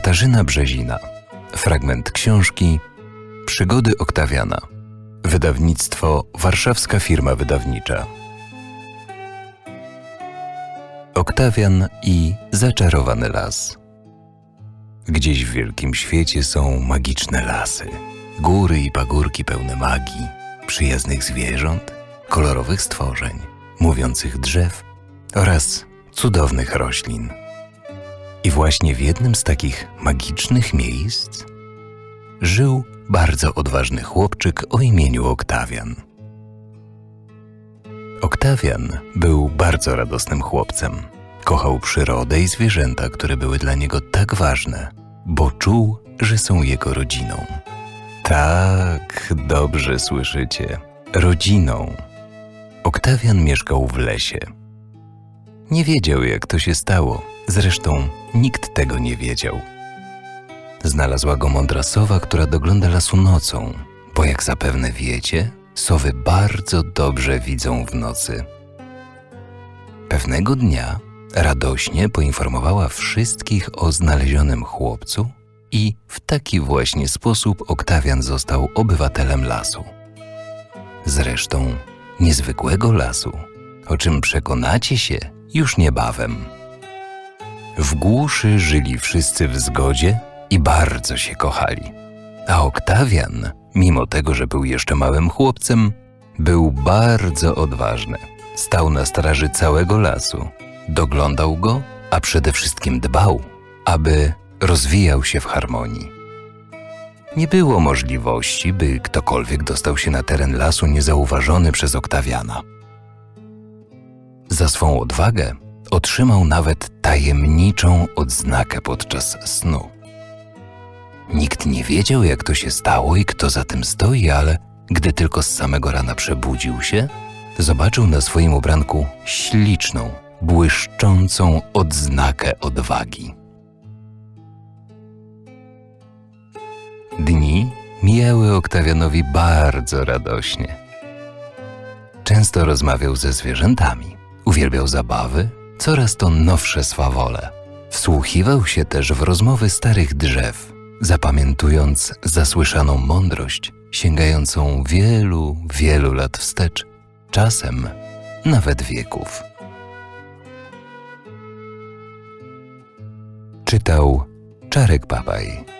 Katarzyna Brzezina. Fragment książki Przygody Oktawiana. Wydawnictwo Warszawska Firma Wydawnicza. Oktawian i Zaczarowany Las. Gdzieś w wielkim świecie są magiczne lasy, góry i pagórki pełne magii, przyjaznych zwierząt, kolorowych stworzeń, mówiących drzew oraz cudownych roślin. I właśnie w jednym z takich magicznych miejsc żył bardzo odważny chłopczyk o imieniu Oktawian. Oktawian był bardzo radosnym chłopcem. Kochał przyrodę i zwierzęta, które były dla niego tak ważne, bo czuł, że są jego rodziną. Tak, dobrze słyszycie. Rodziną. Oktawian mieszkał w lesie. Nie wiedział, jak to się stało. Zresztą nikt tego nie wiedział. Znalazła go mądra sowa, która dogląda lasu nocą, bo jak zapewne wiecie, sowy bardzo dobrze widzą w nocy. Pewnego dnia radośnie poinformowała wszystkich o znalezionym chłopcu i w taki właśnie sposób Oktawian został obywatelem lasu. Zresztą niezwykłego lasu, o czym przekonacie się już niebawem. W głuszy żyli wszyscy w zgodzie i bardzo się kochali. A Oktawian, mimo tego, że był jeszcze małym chłopcem, był bardzo odważny. Stał na straży całego lasu, doglądał go, a przede wszystkim dbał, aby rozwijał się w harmonii. Nie było możliwości, by ktokolwiek dostał się na teren lasu niezauważony przez Oktawiana. Za swą odwagę otrzymał nawet tajemniczą odznakę podczas snu. Nikt nie wiedział, jak to się stało i kto za tym stoi, ale gdy tylko z samego rana przebudził się, zobaczył na swoim ubranku śliczną, błyszczącą odznakę odwagi. Dni mijały Oktawianowi bardzo radośnie. Często rozmawiał ze zwierzętami, uwielbiał zabawy, coraz to nowsze swawole. Wsłuchiwał się też w rozmowy starych drzew, zapamiętując zasłyszaną mądrość sięgającą wielu, wielu lat wstecz, czasem nawet wieków. Czytał Czarek Babaj.